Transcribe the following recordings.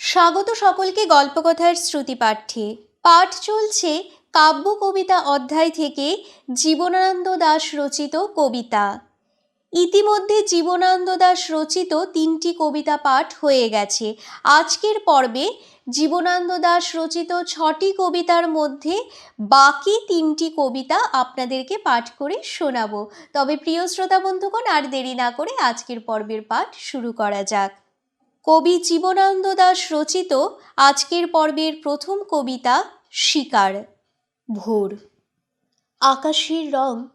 স্বাগত সকলকে গল্পকথার শ্রুতি পাঠ্যে পাঠ চলছে কাব্য কবিতা অধ্যায় থেকে জীবনানন্দ দাশ রচিত কবিতা। ইতিমধ্যে জীবনানন্দ দাশ রচিত তিনটি কবিতা পাঠ হয়ে গেছে। আজকের পর্বে জীবনানন্দ দাশ রচিত ছটি কবিতার মধ্যে বাকি তিনটি কবিতা আপনাদেরকে পাঠ করে শোনাব। তবে প্রিয় শ্রোতা বন্ধুগণ, আর দেরি না করে আজকের পর্বের পাঠ শুরু করা যাক। কবি জীবনানন্দ দাশ রচিত আজকের পর্বের প্রথম কবিতা শিকার। ভোর। আকাশের রং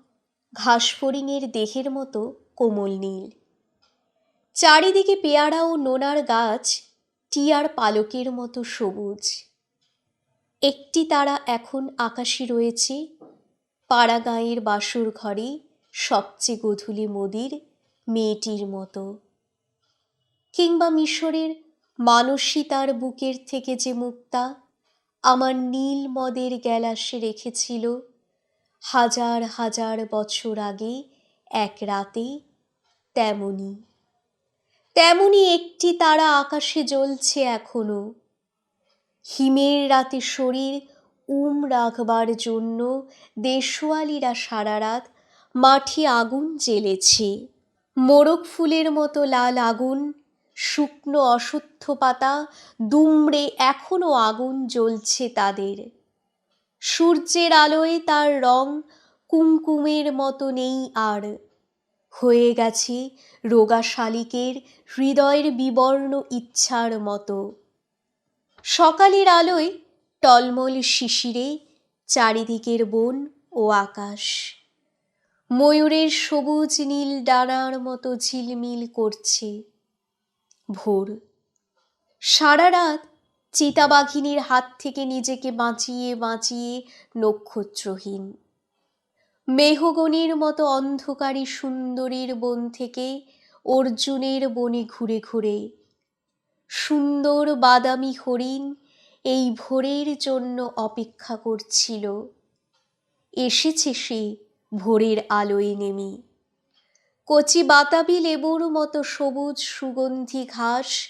ঘাসফড়িংয়ের দেহের মতো কোমল নীল। চারিদিকে পেয়ারা ও নোনার গাছ টিয়ার পালকের মতো সবুজ। একটি তারা এখন আকাশে রয়েছে পাড়া গাঁয়ের বাসর ঘরে সবচেয়ে গধূলি মোদির মেয়েটির মতো। কিংবা মিশরের মানসী তার বুকের থেকে যে মুক্তা আমার নীল মদের গ্যালাসে রেখেছিল হাজার হাজার বছর আগে এক রাতে তেমনি। তেমনি একটি তারা আকাশে জ্বলছে এখনও। হিমের রাতে শরীর উম রাখবার জন্য দেশওয়ালিরা সারা রাত মাঠে আগুন জ্বেলেছে। মোরগ ফুলের মতো লাল আগুন শুকনো অশ্বত্থ পাতা, দুমড়ে এখনও আগুন জ্বলছে তাদের। সূর্যের আলোয় তার রং কুমকুমের মতো নেই আর। হয়ে গেছে রোগা শালিকের হৃদয়ের বিবর্ণ ইচ্ছার মতো। সকালের আলোয় টলমল শিশিরে, চারিদিকের বন ও আকাশ। ময়ূরের সবুজ নীল ডানার মতো ঝিলমিল করছে। ভোর সারা রাত চিতাবাঘিনীর হাত থেকে নিজেকে বাঁচিয়ে বাঁচিয়ে নক্ষত্রহীন। মেহগনির মতো অন্ধকারী সুন্দরীর বন থেকে অর্জুনের বনে ঘুরে ঘুরে। সুন্দর বাদামি হরিণ এই ভোরের জন্য অপেক্ষা করছিল। এসেছে সে ভোরের আলোয় নেমে। কচি বাতাবি লেবুর মতো সবুজ সুগন্ধি ঘাস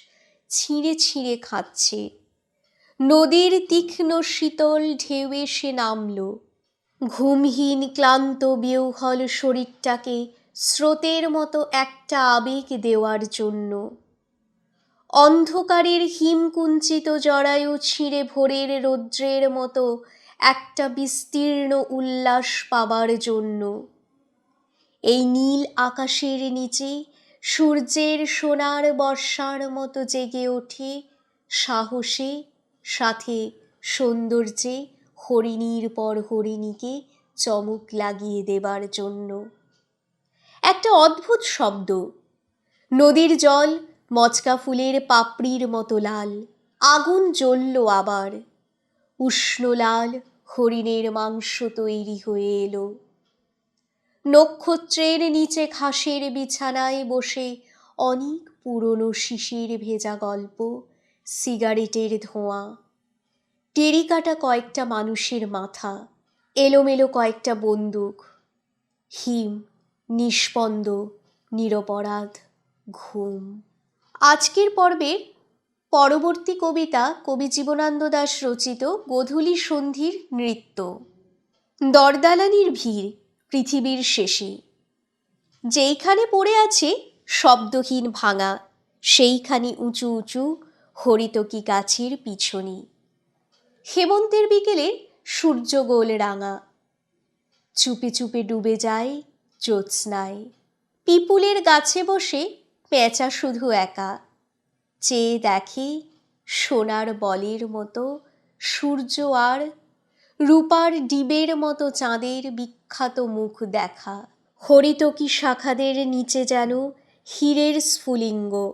ছিঁড়ে ছিঁড়ে খাচ্ছে। নদীর তীক্ষ্ণ শীতল ঢেউ এসে নামল। ঘুমহীন ক্লান্ত বিহ্বল শরীরটাকে স্রোতের মতো একটা আবেগ দেওয়ার জন্য। অন্ধকারের হিমকুঞ্চিত জরায়ু ছিঁড়ে ভোরের রৌদ্রের মতো একটা বিস্তীর্ণ উল্লাস পাবার জন্য। এই নীল আকাশের নিচে, সূর্যের সোনার বর্ষার মতো জেগে ওঠে সাহসে, সাথে সৌন্দর্যে হরিণীর পর হরিণীকে চমক লাগিয়ে দেবার জন্য। একটা অদ্ভুত শব্দ। নদীর জল মচকা ফুলের পাপড়ির মতো লাল। আগুন জ্বলল আবার। উষ্ণ লাল হরিণের মাংস তৈরি হয়ে এলো। নক্ষত্রের নিচে ঘাসের বিছানায় বসে অনেক পুরনো শিশির ভেজা গল্প, সিগারেটের ধোঁয়া। টেরিকাটা কয়েকটা মানুষের মাথা, এলোমেলো কয়েকটা বন্দুক। হিম, নিষ্পন্দ, নিরপরাধ, ঘুম। আজকের পর্বের পরবর্তী কবিতা কবি জীবনানন্দ দাশ রচিত গোধূলি সন্ধির নৃত্য। দরদালানির ভিড় পৃথিবীর শেষে। যেইখানে পড়ে আছে শব্দহীন ভাঙা, সেইখানি উঁচু উঁচু হরিতকি গাছের পিছনে। হেমন্তের বিকেলে সূর্য গোল রাঙা। চুপে চুপে ডুবে যায় জ্যোৎস্নায়। পিপুলের গাছে বসে পেঁচা শুধু একা। চেয়ে দেখে সোনার বলের মতো সূর্য আর রূপার ডিবের মতো চাঁদের বিখ্যাত মুখ দেখা। হরিতকি শাখাদের নিচে যেন হীরের স্ফুলিঙ্গ।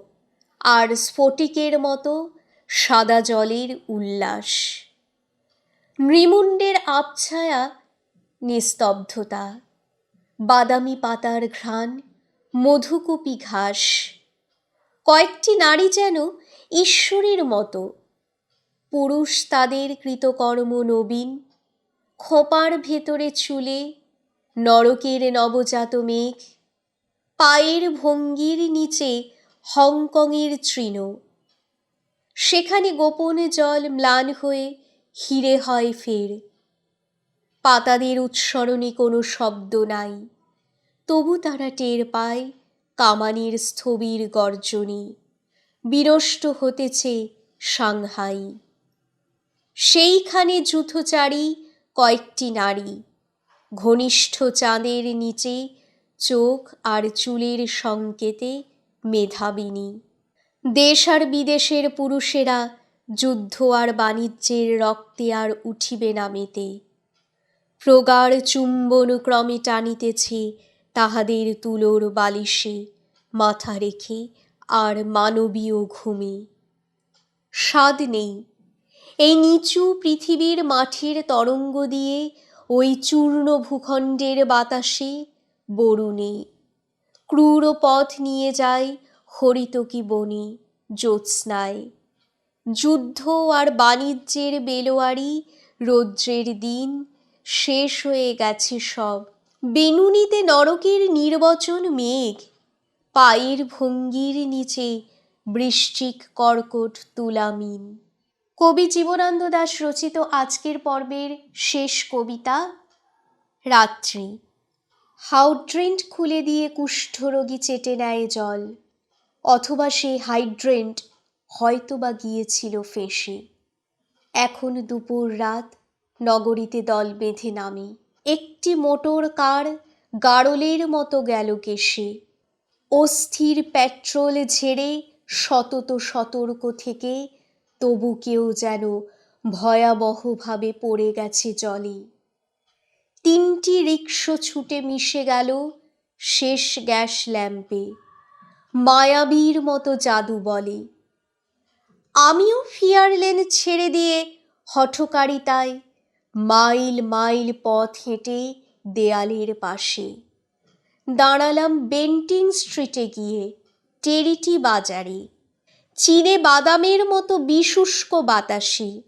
আর স্ফটিকের মতো সাদা জলের উল্লাস। নৃমুণ্ডের আবছায়া নিস্তব্ধতা। বাদামি পাতার ঘ্রাণ, মধুকুপি ঘাস। কয়েকটি নারী যেন ঈশ্বরের মতো। পুরুষ তাদের কৃতকর্ম নবীন। খোপার ভেতরে চুলে নরকের নবজাত মেঘ, পায়ের ভঙ্গির নিচে হংকংয়ের তৃণ। সেখানে গোপনে জল ম্লান হয়ে হিরে হয় ফের। পাতাদের উচ্সরণে কোনো শব্দ নাই, তবু তারা টের পায় কামানের স্থবির গর্জনে, বিনষ্ট হতেছে সাংহাই। সেইখানে যুথচারী কয়েকটি নারী। ঘনিষ্ঠ চাঁদের নিচে চোখ আর চুলের সংকেতে মেধাবিনী। দেশ আর বিদেশের পুরুষেরা যুদ্ধ আর বাণিজ্যের রক্তে আর উঠিবে না মেতে। প্রগাঢ় চুম্বন ক্রমে টানিতেছে তাহাদের তুলোর বালিশে, মাথা রেখে আর মানবীয় ঘুমে। স্বাদ নেই। এই নিচু পৃথিবীর মাঠের তরঙ্গ দিয়ে, ওই চূর্ণ ভূখণ্ডের বাতাসে বরুণে ক্রূর পথ নিয়ে যায় হরিতকি বনে জ্যোৎস্নায়। যুদ্ধ আর বাণিজ্যের বেলোয়ারি রৌদ্রের দিন শেষ হয়ে গেছে সব। বেনুনিতে নরকের নির্বচন মেঘ, পায়ের ভঙ্গির নিচে বৃশ্চিক কর্কট তুলামিন কবি জীবনানন্দ দাশ রচিত আজকের পর্বের শেষ কবিতা, রাত্রি। হাউড্রেন্ট খুলে দিয়ে কুষ্ঠরোগী চেটে নেয় জল, অথবা সেই হাইড্রেন্ট হয়তো বা গিয়েছিল ফেঁসে। এখন দুপুর রাত, নগরীতে দল বেঁধে নামে। একটি মোটর কার গাড়লের মতো গেল কেশে। অস্থির পেট্রোল ঝেড়ে সতত সতর্ক থেকে তবু কেউ যেন ভয়াবহভাবে পড়ে গেছে জলে। তিনটি রিক্সো ছুটে মিশে গেল শেষ গ্যাস ল্যাম্পে। মায়াবীর মতো জাদু বলে। আমিও ফিয়ারলেন ছেড়ে দিয়ে হঠকারিতায় মাইল মাইল পথ হেঁটে দেয়ালের পাশে। দাঁড়ালাম বেন্টিং স্ট্রিটে গিয়ে, টেরিটি বাজারে। চীনে বাদামের মতো বিশুষ্ক বাতাসে।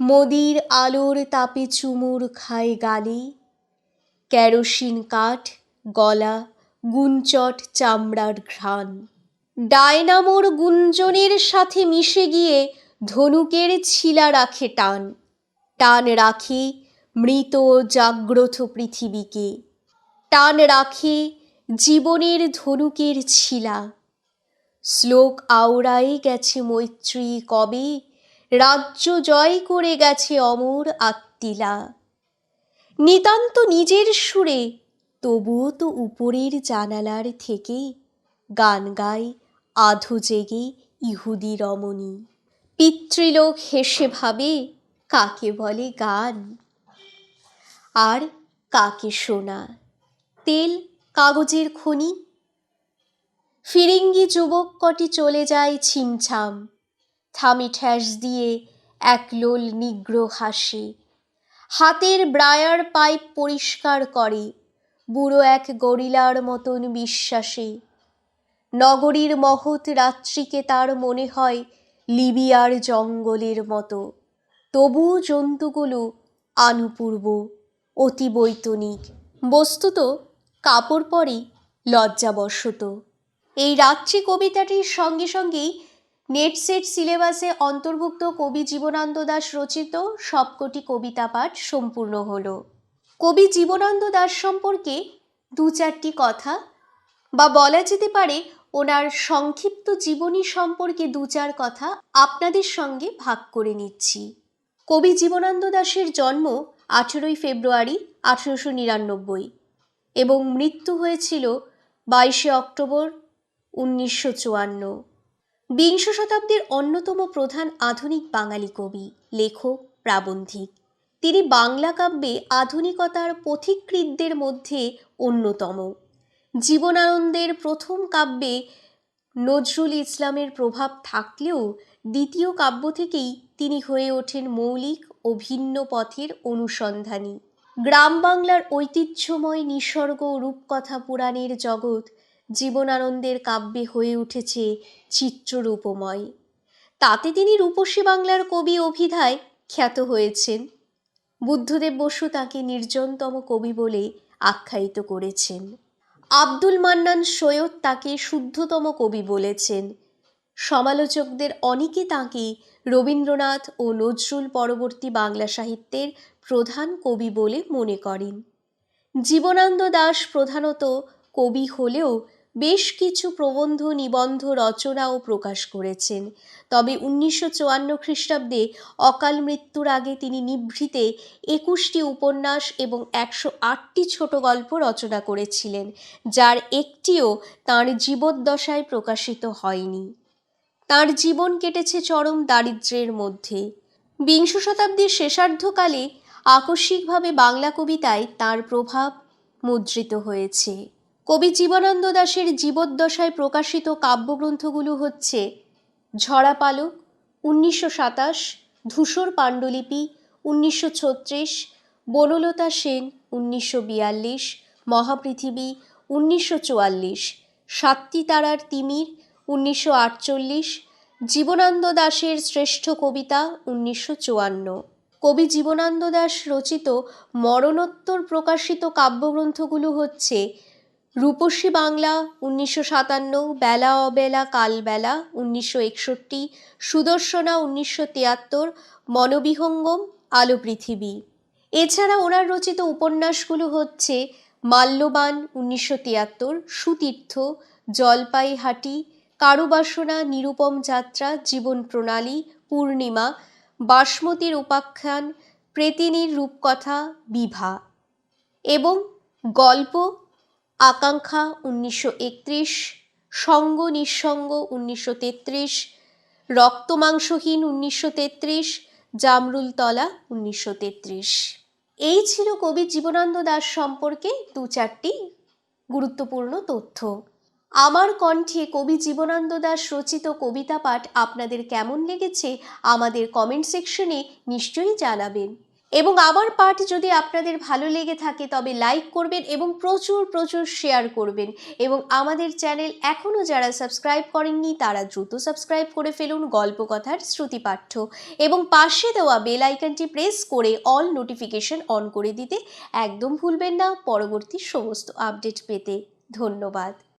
মোদির আলোর তাপে চুমুর খায় গালে কেরোসিন কাঠ, গলা গুঞ্চট চামড়ার ঘ্রাণ। ডায়নামোর গুঞ্জনের সাথে মিশে গিয়ে ধনুকের ছিলা রাখে টান। টান রাখে মৃত জাগ্রত পৃথিবীকে। টান রাখে জীবনের ধনুকের ছিলা। শ্লোক আওড়াই গেছে মৈত্রী কবে? রাজ্য জয় করে গেছে অমর আত্মিলা। নিতান্ত নিজের সুরে, তবুও তো উপরের জানালার থেকে গান গায় আধো জেগে ইহুদি রমণী। পিতৃলোক হেসে ভাবে, কাকে বলে গান? আর কাকে শোনা? তেল কাগজের খনি ফিরিঙ্গি যুবক কটি চলে যায় ছিমছাম। থামি ঠ্যাস দিয়ে এক লোল নিগ্র হাসে। হাতের ব্রায়ার পাইপ পরিষ্কার করে, বুড়ো এক গরিলার মতন বিশ্বাসে। নগরীর মহৎ রাত্রিকে তার মনে হয় লিবিয়ার জঙ্গলের মতো। তবুও জন্তুগুলো আনুপূর্ব, অতি বৈতনিক। বস্তুত কাপড় পরে লজ্জাবশত। এই রাত্রি কবিতাটির সঙ্গে সঙ্গেই নেটসেট সিলেবাসে অন্তর্ভুক্ত কবি জীবনানন্দ দাশ রচিত সবকটি কবিতা পাঠ সম্পূর্ণ হলো। কবি জীবনানন্দ দাশ সম্পর্কে দু চারটি কথা বা বলা যেতে পারে, ওনার সংক্ষিপ্ত জীবনী সম্পর্কে দু চার কথা আপনাদের সঙ্গে ভাগ করে নিচ্ছি। কবি জীবনানন্দ দাশের জন্ম আঠেরোই ফেব্রুয়ারি আঠেরোশো নিরানব্বই এবং মৃত্যু হয়েছিল বাইশে অক্টোবর উনিশশো চুয়ান্ন। বিংশ শতাব্দীর অন্যতম প্রধান আধুনিক বাঙালি কবি, লেখক, প্রাবন্ধিক। তিনি বাংলা কাব্যে আধুনিকতার পথিকৃতদের মধ্যে অন্যতম। জীবনানন্দের প্রথম কাব্যে নজরুল ইসলামের প্রভাব থাকলেও দ্বিতীয় কাব্য থেকেই তিনি হয়ে ওঠেন মৌলিক ও ভিন্ন পথের অনুসন্ধানী। গ্রাম বাংলার ঐতিহ্যময় নিসর্গ রূপকথা পুরাণের জগৎ জীবনানন্দের কাব্যে হয়ে উঠেছে চিত্ররূপময়। তাতে তিনি রূপসী বাংলার কবি অভিধায় খ্যাত হয়েছেন। বুদ্ধদেব বসু তাকে নির্জনতম কবি বলে আখ্যায়িত করেছেন। আব্দুল মান্নান সৈয়দ তাকে শুদ্ধতম কবি বলেছেন। সমালোচকদের অনেকে তাঁকে রবীন্দ্রনাথ ও নজরুল পরবর্তী বাংলা সাহিত্যের প্রধান কবি বলে মনে করেন। জীবনানন্দ দাশ প্রধানত কবি হলেও বেশ কিছু প্রবন্ধ, নিবন্ধ, রচনাও প্রকাশ করেছেন। তবে উনিশশো চুয়ান্ন খ্রিস্টাব্দে অকাল মৃত্যুর আগে তিনি নিভৃতে একুশটি উপন্যাস এবং একশো আটটি ছোট গল্প রচনা করেছিলেন, যার একটিও তাঁর জীবদ্দশায় প্রকাশিত হয়নি। তাঁর জীবন কেটেছে চরম দারিদ্র্যের মধ্যে। বিংশ শতাব্দীর শেষার্ধকালে আকস্মিকভাবে বাংলা কবিতায় তার প্রভাব মুদ্রিত হয়েছে। কবি জীবনানন্দ দাশের জীবদ্দশায় প্রকাশিত কাব্যগ্রন্থগুলো হচ্ছে ঝরা পালক, উনিশশো সাতাশ, ধূসর পাণ্ডুলিপি, উনিশশো ছত্রিশ, বনলতা সেন, উনিশশো বিয়াল্লিশ, মহাপৃথিবী, উনিশশো চুয়াল্লিশ, সাতটি তারার তিমির, উনিশশো আটচল্লিশ, জীবনানন্দ দাশের শ্রেষ্ঠ কবিতা, উনিশশো চুয়ান্ন। কবি জীবনানন্দ দাশ রচিত মরণোত্তর প্রকাশিত কাব্যগ্রন্থগুলো হচ্ছে রূপসী বাংলা, উনিশশো সাতান্ন, বেলা অবেলা, কালবেলা, উনিশশো একষট্টি, সুদর্শনা, উনিশশো তিয়াত্তর, মনোবিহঙ্গম, আলো পৃথিবী। এছাড়া ওনার রচিত উপন্যাসগুলো হচ্ছে মাল্যবান, উনিশশো তিয়াত্তর, সুতীর্থ, জলপাইহাটি, কারুবাসনা, নিরুপম যাত্রা, জীবন প্রণালী, পূর্ণিমা, বাসমতির উপাখ্যান, প্রেতিনীর রূপকথা, বিভা। এবং গল্প আকাঙ্ক্ষা উনিশশো একত্রিশ, সঙ্গ নিঃসঙ্গ উনিশশো তেত্রিশ রক্তমাংসহীন উনিশশো তেত্রিশ, জামরুলতলা উনিশশো তেত্রিশ। এই ছিল কবি জীবনানন্দ দাশ সম্পর্কে দু চারটি গুরুত্বপূর্ণ তথ্য। আমার কণ্ঠে কবি জীবনানন্দ দাশ রচিত কবিতা পাঠ আপনাদের কেমন লেগেছে আমাদের কমেন্ট সেকশনে নিশ্চয়ই জানাবেন। এবং আমার পাঠ যদি আপনাদের ভালো লেগে থাকে, তবে লাইক করবেন এবং প্রচুর প্রচুর শেয়ার করবেন। এবং আমাদের চ্যানেল এখনও যারা সাবস্ক্রাইব করেননি, তারা দ্রুত সাবস্ক্রাইব করে ফেলুন গল্পকথার শ্রুতিপাঠ্য এবং পাশে দেওয়া বেল আইকনটি প্রেস করে অল নোটিফিকেশন অন করে দিতে একদম ভুলবেন না। পরবর্তী সমস্ত আপডেট পেতে ধন্যবাদ।